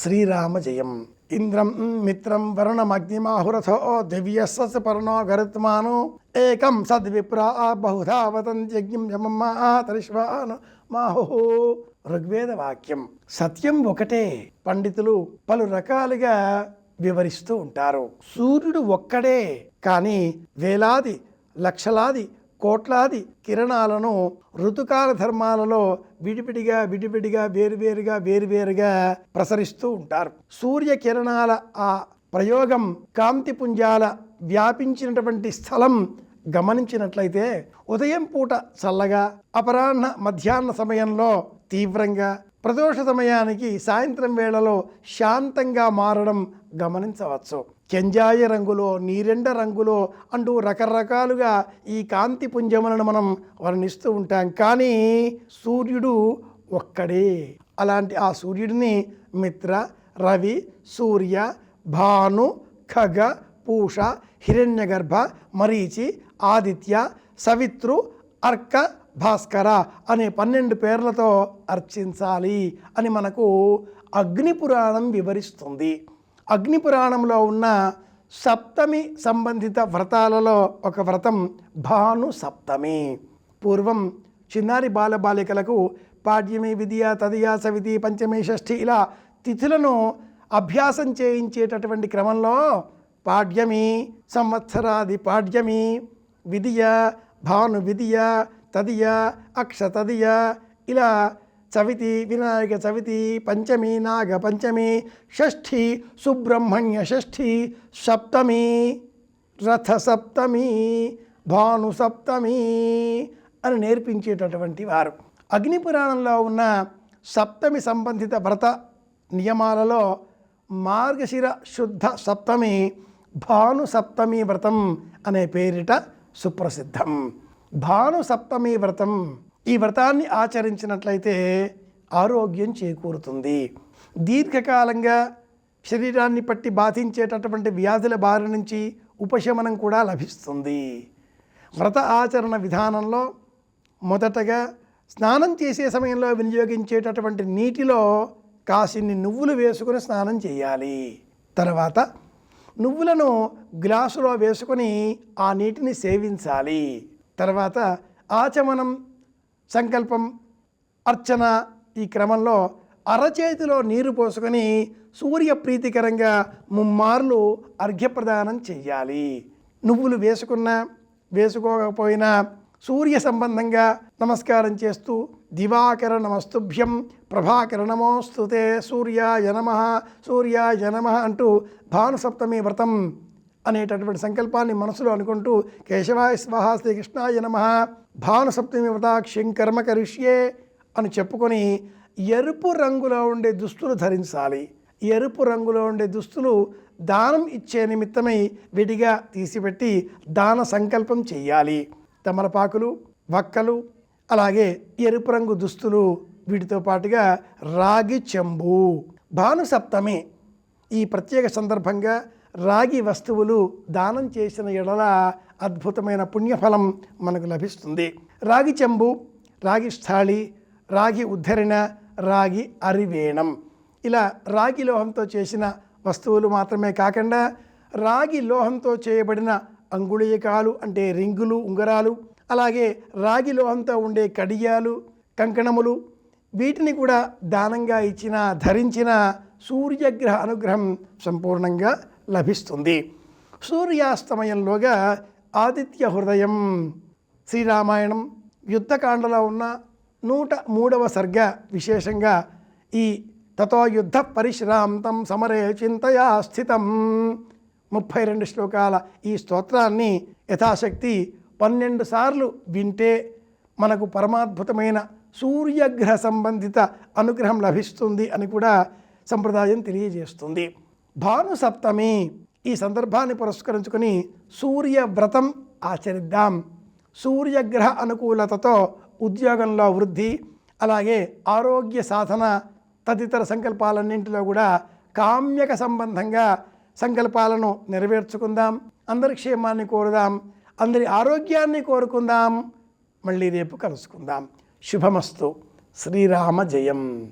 శ్రీరామజయం. ఇంద్రం మిత్రం వరుణమగ్నిమాహురథో దివ్యస్స పర్ణో గరుత్మాను ఏకం సద్విప్రా బహుధా వదంత్యజ్ఞం యమమ్మాతరిష్వాను మాహు. ఋగ్వేద వాక్యం సత్యం ఒకటే పండితులు పలు రకాలుగా వివరిస్తూ ఉంటారు. సూర్యుడు ఒక్కడే కానీ వేలాది లక్షలాది కోట్లాది కిరణాలను ఋతుకాల ధర్మాలలో విడిపిడిగా విడిపిడిగా వేరువేరుగా వేరువేరుగా ప్రసరిస్తూ ఉంటారు. సూర్య కిరణాల ఆ ప్రయోగం కాంతి పుంజాల వ్యాపించినటువంటి స్థలం గమనించినట్లయితే ఉదయం పూట చల్లగా అపరాహ్న మధ్యాహ్న సమయంలో తీవ్రంగా ప్రదోష సమయానికి సాయంత్రం వేళలో శాంతంగా మారడం గమనించవచ్చు. కెంజాయ రంగులో నీరెండ రంగులో అంటూ రకరకాలుగా ఈ కాంతి పుంజములను మనం వర్ణిస్తూ ఉంటాం. కానీ సూర్యుడు ఒక్కడే. అలాంటి ఆ సూర్యుడిని మిత్ర రవి సూర్య భాను ఖగ పూష హిరణ్యగర్భ మరీచి ఆదిత్య సవిత్రు అర్క భాస్కర అనే పన్నెండు పేర్లతో అర్చించాలి అని మనకు అగ్ని పురాణం వివరిస్తుంది. అగ్ని పురాణంలో ఉన్న సప్తమి సంబంధిత వ్రతాలలో ఒక వ్రతం భాను సప్తమి పూర్వం చిన్నారి బాలబాలికలకు పాడ్యమి విద్య తదియ సవితి పంచమి షష్ఠి ఇలా తిథులను అభ్యాసం చేయించేటటువంటి క్రమంలో పాడ్యమి సంవత్సరాది పాడ్యమి విధియ భాను విధియ తదియ అక్ష తదియ ఇలా చవితి వినాయక చవితి పంచమి నాగ పంచమి షష్ఠి సుబ్రహ్మణ్య షష్ఠి సప్తమి రథ సప్తమి భాను సప్తమి అని నేర్పించేటటువంటి వారు. అగ్నిపురాణంలో ఉన్న సప్తమి సంబంధిత వ్రత నియమాలలో మార్గశిర శుద్ధ సప్తమి భాను సప్తమి వ్రతం అనే పేరిట సుప్రసిద్ధం. భాను సప్తమి వ్రతం ఈ వ్రతాన్ని ఆచరించినట్లయితే ఆరోగ్యం చేకూరుతుంది. దీర్ఘకాలంగా శరీరాన్ని పట్టి బాధించేటటువంటి వ్యాధుల బారి నుంచి ఉపశమనం కూడా లభిస్తుంది. వ్రత ఆచరణ విధానంలో మొదటగా స్నానం చేసే సమయంలో వినియోగించేటటువంటి నీటిలో కాసిన్ని నువ్వులు వేసుకుని స్నానం చేయాలి. తర్వాత నువ్వులను గ్లాసులో వేసుకొని ఆ నీటిని సేవించాలి. తర్వాత ఆచమనం సంకల్పం అర్చన ఈ క్రమంలో అరచేతిలో నీరు పోసుకొని సూర్య ప్రీతికరంగా ముమ్మార్లు అర్ఘ్యప్రదానం చెయ్యాలి. నువ్వులు వేసుకున్నా వేసుకోకపోయినా సూర్య సంబంధంగా నమస్కారం చేస్తూ దివాకర నమస్తుభ్యం ప్రభాకర నమోస్తుతే సూర్యాయ నమ సూర్యాయ నమ అంటూ భానుసప్తమి వ్రతం అనేటటువంటి సంకల్పాన్ని మనసులో అనుకుంటూ కేశవాయ స్వాహ శ్రీకృష్ణాయ నమ. భానుసప్తమి వ్రతాక్షం కర్మ కరిష్యే అని చెప్పుకొని ఎరుపు రంగులో ఉండే దుస్తులు ధరించాలి. ఎరుపు రంగులో ఉండే దుస్తులు దానం ఇచ్చే నిమిత్తమై విడిగా తీసిపెట్టి దాన సంకల్పం చెయ్యాలి. తమలపాకులు వక్కలు అలాగే ఎరుపు రంగు దుస్తులు వీటితో పాటుగా రాగి చెంబు. భానుసప్తమి ఈ ప్రత్యేక సందర్భంగా రాగి వస్తువులు దానం చేసిన ఎడల అద్భుతమైన పుణ్యఫలం మనకు లభిస్తుంది. రాగి చెంబు రాగి స్థాళి రాగి ఉద్ధరణ రాగి అరివేణం. ఇలా రాగి లోహంతో చేసిన వస్తువులు మాత్రమే కాకుండా రాగి లోహంతో చేయబడిన అంగుళీయకాలు అంటే రింగులు ఉంగరాలు అలాగే రాగి లోహంతో ఉండే కడియాలు కంకణములు వీటిని కూడా దానంగా ఇచ్చిన ధరించిన సూర్యగ్రహ అనుగ్రహం సంపూర్ణంగా లభిస్తుంది. సూర్యాస్తమయంలోగా ఆదిత్య హృదయం శ్రీరామాయణం యుద్ధకాండలో ఉన్న నూట మూడవ సర్గ విశేషంగా ఈ తతో యుద్ధ పరిశ్రాంతం సమరే చింతయా స్థితం. ముప్పై రెండు శ్లోకాల ఈ స్తోత్రాన్ని యథాశక్తి పన్నెండు సార్లు వింటే మనకు పరమాద్భుతమైన సూర్యగ్రహ సంబంధిత అనుగ్రహం లభిస్తుంది అని కూడా సంప్రదాయం తెలియజేస్తుంది. భానుసప్తమి ఈ సందర్భాన్ని పురస్కరించుకొని సూర్యవ్రతం ఆచరిద్దాం. సూర్యగ్రహ అనుకూలతతో ఉద్యోగంలో వృద్ధి అలాగే ఆరోగ్య సాధన తదితర సంకల్పాలన్నింటిలో కూడా కామ్యక సంబంధంగా సంకల్పాలను నెరవేర్చుకుందాం. అందరి క్షేమాన్ని కోరుదాం. అందరి ఆరోగ్యాన్ని కోరుకుందాం. మళ్ళీ రేపు కలుసుకుందాం. శుభమస్తు. శ్రీరామ జయం.